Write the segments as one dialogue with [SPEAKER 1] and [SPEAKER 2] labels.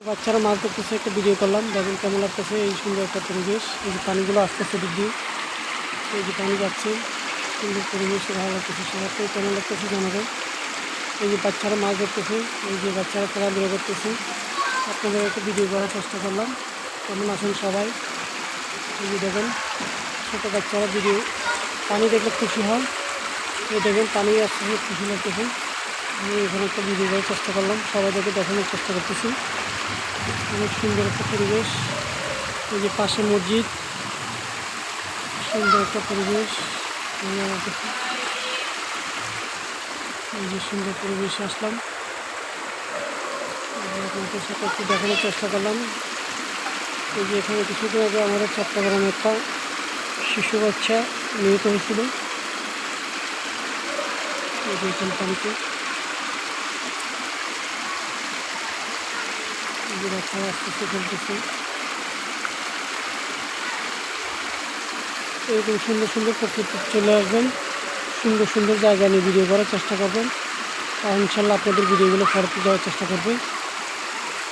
[SPEAKER 1] বাচ্চারা মাছ ধরতেছে, একটা ভিডিও করলাম। দেখেন কেমন লাগতেছে এই সুন্দর একটা পরিবেশ। এই যে পানিগুলো আসতেছে দিক দিয়ে। এই যে পানি যাচ্ছে, সুন্দর পরিবেশ, ভালো লাগতেছে সবাইকে। কেমন লাগতেছে জানাবে এই যে বাচ্চারা মাছ ধরতেছে, এই যে বাচ্চারা খেলাধুলা করতেছে। আপনাদের একটা ভিডিও করার চেষ্টা করলাম। কেমন আছেন সবাই? এই যে দেখেন, ছোটো বাচ্চারা ভিডিও পানি দেখলে খুশি হয় এই দেখেন, পানি আসতেছে খুশি লাগতেছে। আমি এখানে একটা ভিডিও করার চেষ্টা করলাম। সবাইদেরকে দেখানোর চেষ্টা করতেছি। অনেক সুন্দর একটা পরিবেশ। এই যে পাশে মসজিদ, সুন্দর একটা পরিবেশ। এই যে সুন্দর পরিবেশে আসলাম। আপনাদের সাথে একটু দেখানোর চেষ্টা করলাম। এই যে এখানে কিছুদিন আগে আমাদের চট্টগ্রামে একটা শিশু বাচ্চা নিহত হয়েছিল। এই যে এখানে পানিতে যে বাচ্চারা আস্তে সুন্দর সুন্দর প্রকৃতি চলে আসবেন। সুন্দর সুন্দর জায়গা নিয়ে ভিডিও করার চেষ্টা করবেন। আর ইনশাল্লাহ আপনাদের ভিডিওগুলো ফেরত দেওয়ার চেষ্টা করবে।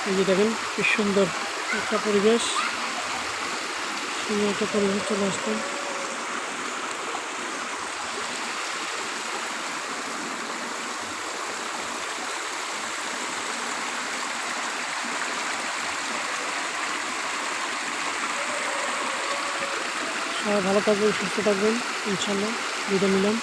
[SPEAKER 1] এই যে দেখেন, কি সুন্দর একটা পরিবেশ। সুন্দর একটা পরিবেশ চলে আসতেন ভালো থাকবেন সুস্থ থাকবেন ইনশাল্লাহ বিদায় নিলাম।